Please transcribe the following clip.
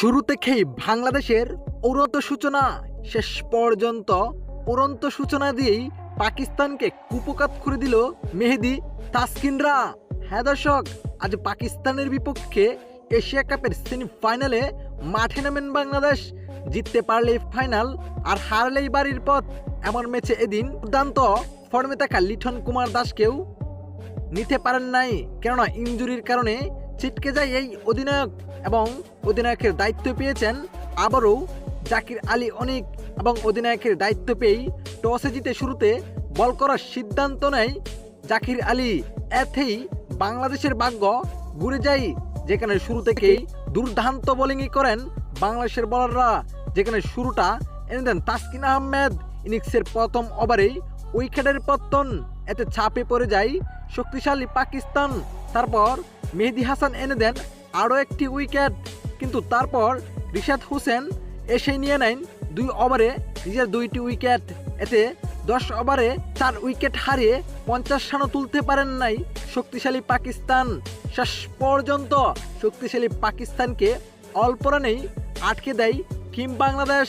শুরু থেকেই বাংলাদেশের উড়ন্ত সূচনা শেষ পর্যন্ত উড়ন্ত সূচনা দিয়েই পাকিস্তানকে কুপকাত করে দিল মেহেদি তাসকিনরা। হ্যাঁ দর্শক, আজ পাকিস্তানের বিপক্ষে এশিয়া কাপের সেমিফাইনালে মাঠে নামেন বাংলাদেশ। জিততে পারলেই ফাইনাল আর হারলেই বাড়ির পথ। এমন ম্যাচে এদিন দুর্দান্ত ফর্মে থাকা লিঠন কুমার দাসকেও নিতে পারেন নাই। কেননা ইঞ্জুরির কারণে ছিটকে যায় এই অধিনায়ক এবং অধিনায়কের দায়িত্ব পেয়েছেন আবারও জাকির আলী অনেক এবং অধিনায়কের দায়িত্ব পেয়েই টসে জিতে শুরুতে বল করার সিদ্ধান্ত নেয় জাকির আলী। এতেই বাংলাদেশের ভাগ্য ঘুরে যায়, যেখানে শুরু থেকেই দুর্দান্ত বোলিংই করেন বাংলাদেশের বলাররা যেখানে শুরুটা এনে দেন তাসকিন আহমেদ। ইনিংসের প্রথম ওভারেই উইকেটের পত্তন, এতে ছাপে পড়ে যায় শক্তিশালী পাকিস্তান। তারপর মেহেদি হাসান এনে দেন আরও একটি উইকেট। কিন্তু তারপর রিশাদ হোসেন এসে নিয়ে নেন দুই ওভারে নিজের দুইটি উইকেট। এতে দশ ওভারে চার উইকেট হারিয়ে পঞ্চাশ রানও তুলতে পারেন নাই শক্তিশালী পাকিস্তান। শেষ পর্যন্ত শক্তিশালী পাকিস্তানকে অল্প রানেই আটকে দেয় টিম বাংলাদেশ।